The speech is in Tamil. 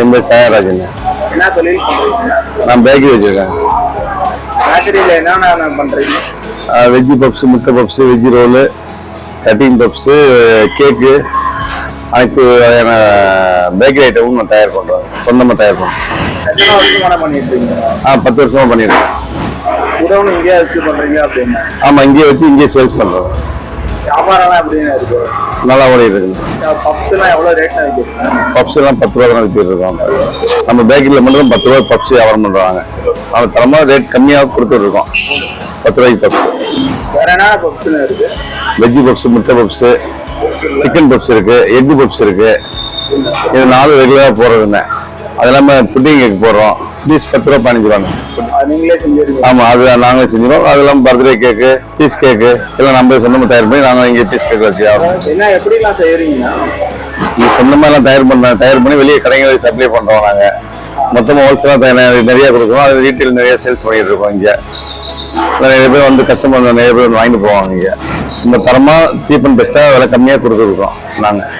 என் பேர் சாயராஜன். என்ன தொழில் நான் பேக்கரி வச்சிருக்கேன். பேக்கரியில என்னென்ன பண்றீங்க? வெஜ்ஜி பப்ஸ் முட்டை puffs veggie roll cutting puffs cake அனைத்து வகையான பேக்கரி ஐட்டமும் நான் தயார் பண்ணுறேன் சொந்தமாக தயார் பண்ணுறேன் ஆ பத்து வருஷமாக பண்ணியிருக்கேன். உடவுன்னு இங்கேயே வச்சு பண்றீங்க அப்படின்னு? ஆமாம் இங்கேயே வச்சு இங்கேயே சேல்ஸ் பண்ணுறோம் வியாபாரம்லாம் இருக்கு? நல்லா ஓடிட்டு இருக்குது பப்ஸ்லாம் எவ்வளோ ரேட்ல வைக்கிறீங்க பப்ஸ் எல்லாம் பத்து ரூபா தான் விற்றுட்டு இருக்கோம். நம்ம பேக்கரியில் மட்டும் பத்து ரூபா பப்ஸ் வியாபாரம் பண்ணுறாங்க அவன் தரமாக ரேட் கம்மியாக கொடுத்துட்டு இருக்கோம். பத்து ரூபாய்க்கு பப்ஸ். வேற என்ன பப்ஸ்னு இருக்கு? வெஜ்ஜி பப்ஸ் முட்டை பப்ஸு சிக்கன் பப்ஸ் இருக்கு எக் பப்ஸ் இருக்கு. இது நாலு ரெகுலராக போடுறதுங்க அது இல்லாமல் புட்டிங் கேக் போடுறோம். பீஸ் பத்து ரூபா பதினஞ்சு ரூபாங்க ஆமாம் அது நாங்களே செஞ்சிடும் அது இல்லாமல் பர்த்டே கேக்கு பீஸ் கேக்கு எல்லாம் நம்ம சொந்தமாக தயார் பண்ணி நாங்கள் இங்கே பீஸ் கேக் வச்சு ஆகிறோம் எப்படிலாம் செய்யறீங்கன்னா? இது சொந்தமாக எல்லாம் தயார் பண்ண தயார் பண்ணி வெளியே கடைங்களுக்கு சப்ளை பண்ணுறோம் நாங்கள் மொத்தமாக ஹோல்சேலாக நிறைய கொடுக்குறோம். அது ரீட்டைல் நிறைய சேல்ஸ் பண்ணிட்டு இருக்கோம் இங்கே. நிறைய பேர் வந்து கஸ்டமர் நிறைய பேர் வந்து வாங்கிட்டு போவாங்க இங்கே. இந்த தரமாக சீப் அண்ட் பெஸ்ட்டாக விலை கம்மியாக கொடுத்துருக்கோம் நாங்கள்